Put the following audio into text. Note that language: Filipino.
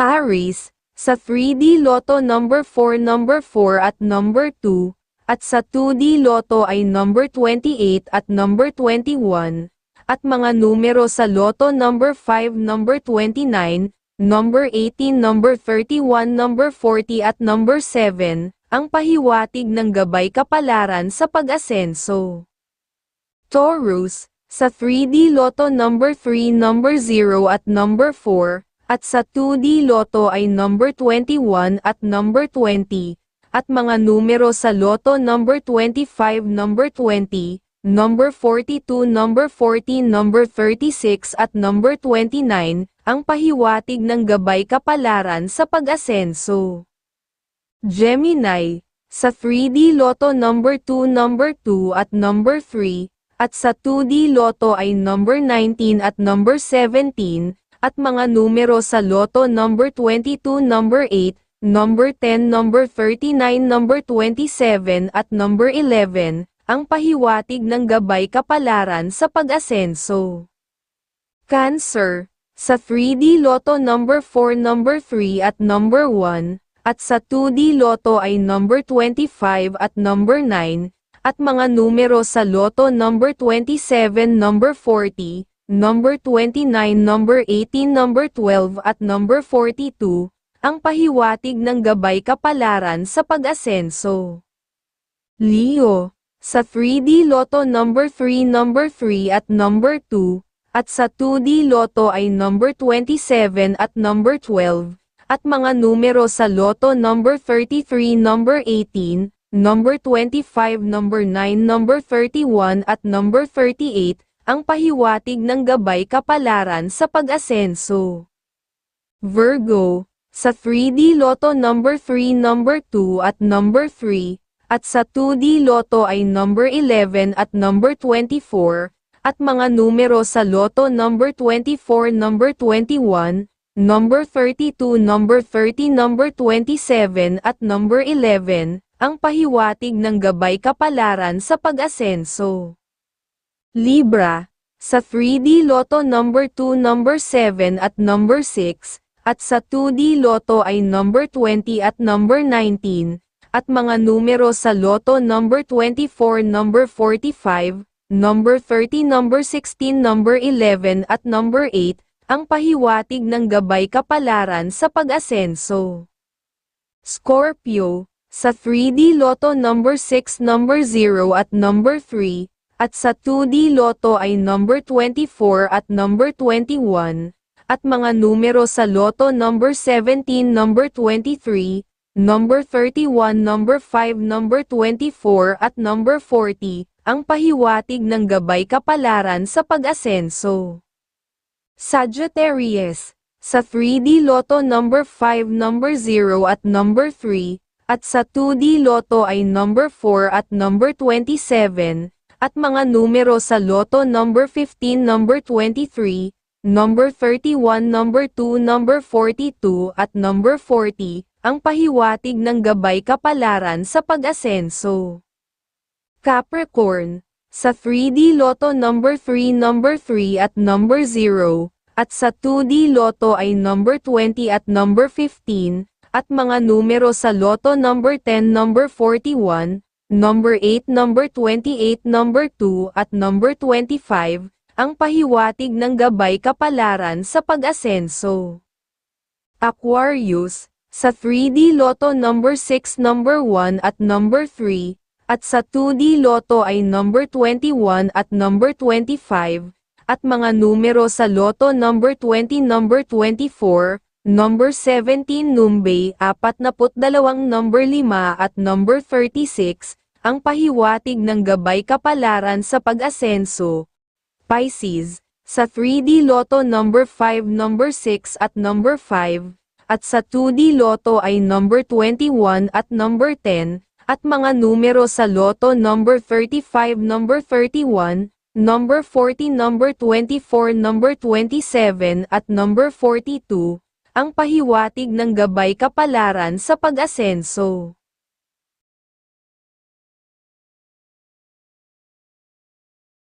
Aries, sa 3D Lotto number 4 number 4 at number 2, at sa 2D Lotto ay number 28 at number 21, at mga numero sa Lotto number 5 number 29, number 18 number 31 number 40 at number 7, ang pahiwatig ng gabay kapalaran sa pag-asenso. Taurus, sa 3D Lotto number 3 number 0 at number 4, at sa 2D Lotto ay number 21 at number 20, at mga numero sa Lotto number 25 number 20, number 42 number 14 number 36 at number 29, ang pahiwatig ng gabay kapalaran sa pag-asenso. Gemini, sa 3D Lotto number 2 number 2 at number 3, at sa 2D Lotto ay number 19 at number 17, at mga numero sa Lotto number 22 number 8, number 10 number 39 number 27 at number 11, ang pahiwatig ng gabay kapalaran sa pag-asenso. Cancer, sa 3D Lotto number 4 number 3 at number 1, at sa 2D Lotto ay number 25 at number 9, at mga numero sa Lotto number 27 number 40, number 29 number 18 number 12 at number 42, ang pahiwatig ng gabay kapalaran sa pag-asenso. Leo, sa 3D Lotto number 3 number 3 at number 2, at sa 2D Lotto ay number 27 at number 12, at mga numero sa Lotto number 33 number 18, number 25 number 9 number 31 at number 38, ang pahiwatig ng gabay kapalaran sa pag-asenso. Virgo, sa 3D Lotto number 3 number 2 at number 3, at sa 2D Lotto ay number 11 at number 24, at mga numero sa Lotto number 24 number 21, number 32 number 30 number 27 at number 11, ang pahiwatig ng gabay kapalaran sa pag-asenso. Libra, sa 3D Lotto number 2 number 7 at number 6, at sa 2D Lotto ay number 20 at number 19, at mga numero sa Lotto number 24 number 45, number 30 number 16 number 11 at number 8, ang pahiwatig ng gabay kapalaran sa pag-asenso. Scorpio, sa 3D Lotto number 6 number 0 at number 3, at sa 2D Lotto ay number 24 at number 21, at mga numero sa Lotto number 17 number 23, number 31 number 5 number 24 at number 40, ang pahiwatig ng gabay kapalaran sa pag-asenso. Sagittarius, sa 3D Lotto number 5 number 0 at number 3, at sa 2D Lotto ay number 4 at number 27, at mga numero sa Lotto number 15 number 23, number 31 number 2 number 42 at number 40, ang pahiwatig ng gabay kapalaran sa pag-asenso. Capricorn, sa 3D Lotto number 3 number 3 at number 0, at sa 2D Lotto ay number 20 at number 15, at mga numero sa Lotto number 10 number 41, number 8 number 28 number 2 at number 25, ang pahiwatig ng gabay kapalaran sa pag-asenso. Aquarius, sa 3D Lotto number 6 number 1 at number 3, at sa 2D Lotto ay number 21 at number 25, at mga numero sa Lotto number 20 number 24, number 17 Numbay 42 number 5 at number 36, ang pahiwatig ng gabay kapalaran sa pag-asenso. Pisces, sa 3D Lotto number 5 number 6 at number 5, at sa 2D Lotto ay number 21 at number 10, at mga numero sa Lotto number 35 number 31, number 40 number 24 number 27 at number 42, ang pahiwatig ng gabay kapalaran sa pag-asenso.